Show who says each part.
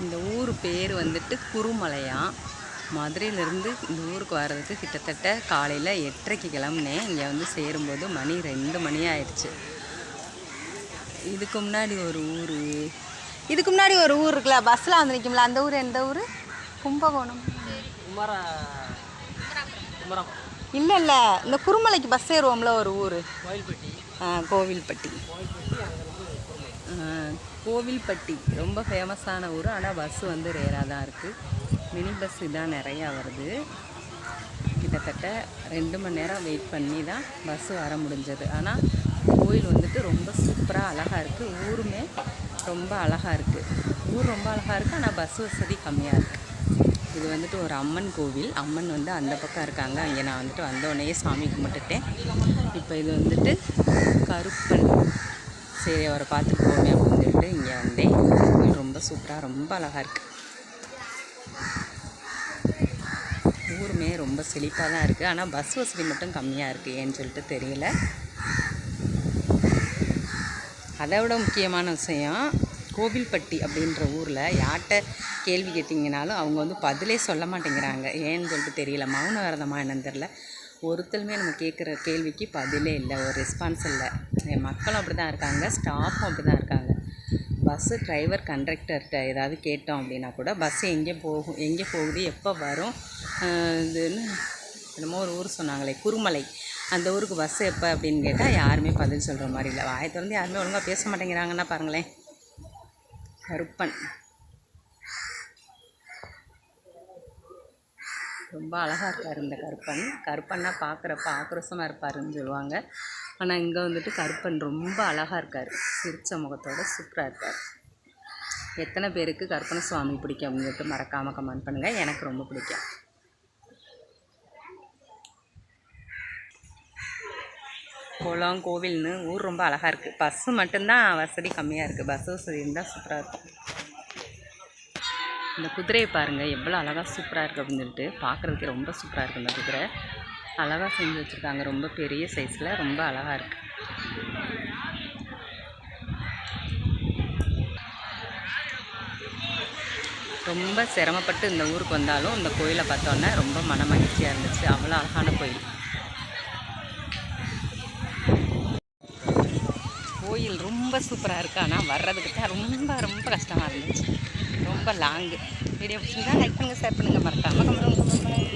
Speaker 1: இந்த ஊர் பேர் வந்துட்டு குருமலையாம் மதுரையிலேருந்து இந்த ஊருக்கு வர்றதுக்கு கிட்டத்தட்ட காலையில் எட்டரைக்கு கிளம்புனேன். இங்கே வந்து சேரும்போது மணி ரெண்டு மணி ஆயிடுச்சு. இதுக்கு முன்னாடி ஒரு ஊர். இதுக்கு முன்னாடி ஒரு ஊர் இருக்குல்ல பஸ்ஸில் வந்து நிற்கும்ல அந்த ஊர் எந்த ஊர்? கும்பகோணம். இல்லை இல்லை. இந்த குருமலைக்கு பஸ் ஏறுவோம்ல ஒரு ஊர். கோவில்பட்டி. ஆ, கோவில்பட்டி ரொம்ப ஃபேமஸான ஊர். ஆனால் பஸ் வந்து ரேராக தான் இருக்குது மினி பஸ் இதான் நிறையா வருது. கிட்டத்தட்ட ரெண்டு மணி நேரம் வெயிட் பண்ணி தான் பஸ்ஸு வர முடிஞ்சது. ஆனால் கோயில் வந்துட்டு ரொம்ப சூப்பராக அழகாக இருக்குது ஊருமே ரொம்ப அழகாக இருக்குது ஊர் ரொம்ப அழகாக இருக்குது ஆனால் பஸ் வசதி கம்மியாக இருக்குது இது வந்துட்டு ஒரு அம்மன் கோவில். அம்மன் வந்து அந்த பக்கம் இருக்காங்க. அங்கே நான் வந்துட்டு வந்தோடனே சாமி கும்பிட்டுட்டேன். இப்போ இது வந்துட்டு கருப்பன் சரி அவரை பார்த்துட்டு போவேன் அப்படின்னு சொல்லிட்டு இங்கே வந்தேன். கோவில் ரொம்ப சூப்பராக ரொம்ப அழகாக இருக்குது ஊருமே ரொம்ப செழிப்பாக தான் இருக்குது ஆனால் பஸ் வசதி மட்டும் கம்மியாக இருக்குது ஏன்னு சொல்லிட்டு தெரியல. அதை விட முக்கியமான விஷயம் கோவில்பட்டி அப்படின்ற ஊரில் யார்கிட்ட கேள்வி கேட்டிங்கனாலும் அவங்க வந்து பதிலே சொல்ல மாட்டேங்கிறாங்க. ஏன்னு சொல்லிட்டு தெரியல. மௌன விரதமாக என்னன்னு தெரில ஒருத்தருமே நம்ம கேட்குற கேள்விக்கு பதிலே இல்லை. ஒரு ரெஸ்பான்ஸ் இல்லை. என் மக்களும் அப்படி தான் இருக்காங்க. ஸ்டாஃபும் அப்படி தான் இருக்காங்க. பஸ்ஸு டிரைவர் கண்டக்டர்கிட்ட ஏதாவது கேட்டோம் அப்படின்னா கூட பஸ்ஸு எங்கே போகும் எங்கே போகுது எப்போ வரும்? இதுன்னு என்னமோ ஒரு ஊர் சொன்னாங்களே குருமலை. அந்த ஊருக்கு பஸ்ஸு எப்போ அப்படின்னு கேட்டால் யாருமே பதில் சொல்கிற மாதிரி இல்லை. வாயை திறந்து யாருமே ஒழுங்காக பேச மாட்டேங்கிறாங்கன்னா பாருங்களேன். கருப்பன். ரொம்ப அழகாக இருக்கார் இந்த கருப்பன். கருப்பன்னா பார்க்குறப்ப ஆக்ரோஷமாக இருப்பாருன்னு சொல்லுவாங்க. ஆனால் இங்கே வந்துட்டு கருப்பன் ரொம்ப அழகாக இருக்கார். சிரிச்ச முகத்தோட சூப்பராக இருக்கார். எத்தனை பேருக்கு கருப்பண சுவாமி பிடிக்கும் அப்படின்னு மறக்காமல் கமெண்ட் பண்ணுங்கள் எனக்கு ரொம்ப பிடிக்கும். குளம் கோவில்னு ஊர் ரொம்ப அழகாக இருக்குது பஸ்ஸு மட்டும்தான் வசதி கம்மியாக இருக்குது பஸ் வசதி இருந்தால் சூப்பராக இருக்கும். இந்த குதிரையை பாருங்கள் எவ்வளோ அழகாக சூப்பராக இருக்குது அப்படின்னு சொல்லிட்டு பார்க்குறதுக்கு ரொம்ப சூப்பராக இருக்குது இந்த குதிரை. அழகாக செஞ்சு வச்சுருக்காங்க ரொம்ப பெரிய சைஸில் ரொம்ப அழகாக இருக்குது ரொம்ப சிரமப்பட்டு இந்த ஊருக்கு வந்தாலும் இந்த கோயிலை பார்த்தோன்னே ரொம்ப மன மகிழ்ச்சியாக இருந்துச்சு. அவ்வளோ அழகான கோயில். கோயில் ரொம்ப சூப்பராக இருக்குது ஆனால் வர்றதுக்கு தான் ரொம்ப ரொம்ப கஷ்டமாக இருந்துச்சு. ரொம்ப லாங்கு வீடியோ பிடிச்சிருந்தா லைக் பண்ணுங்கள் ஷேர் பண்ணுங்கள் மறக்காமல் கமெண்ட் பண்ணுங்கள்